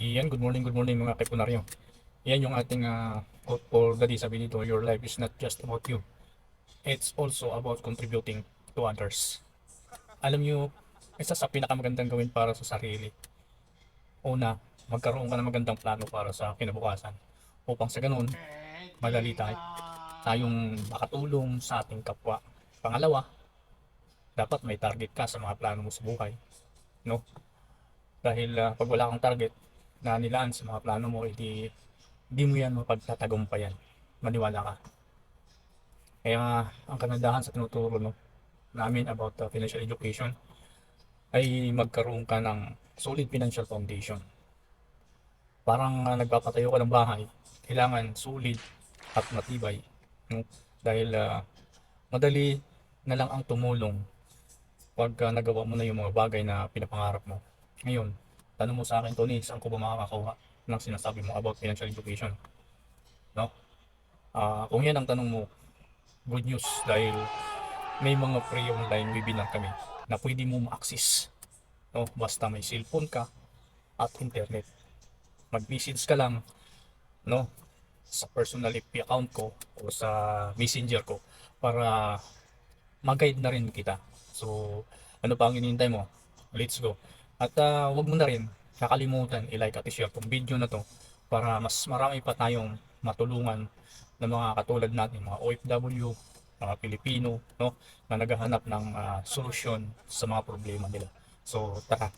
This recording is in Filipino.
Iyan, good morning, good morning mga kaipunaryo. Iyan yung ating uh, quote for the day. Sabi dito, your life is not just about you. It's also about contributing to others. Alam nyo, isa sa pinakamagandang gawin para sa sarili. Una, magkaroon ka ng magandang plano para sa kinabukasan. Upang sa ganun, madali tayo, tayong makatulong sa ating kapwa. Pangalawa, dapat may target ka sa mga plano mo sa buhay. No? Dahil ah, pag wala kang target na nilaan sa mga plano mo, hindi, hindi mo yan mapagtatagumpayan. Maniwala ka. Kaya ang kanadahan sa tinuturo no, namin about uh, financial education ay magkaroon ka ng solid financial foundation. Parang uh, nagpapatayo ka ng bahay, kailangan solid at matibay. No? Dahil uh, madali na lang ang tumulong pag uh, nagawa mo na yung mga bagay na pinapangarap mo. Ngayon, tanong mo sa akin, Tony, saan ko ba makakakuha ng sinasabi mo about financial education? No? Ah, kung yan ang tanong mo, good news dahil may mga free online webinar kami na pwede mo ma-access. No? Basta may cellphone ka at internet. Mag-message ka lang no? sa personal FB account ko o sa messenger ko para mag-guide na rin kita. So, ano pa ang hinihintay mo? Let's go. At ah, wag mo na rin kakalimutan i-like at i-share tong video na to para mas marami pa tayong matulungan ng mga katulad natin, mga OFW, mga Pilipino, no, na naghahanap ng ah, solusyon sa mga problema nila. So, tara,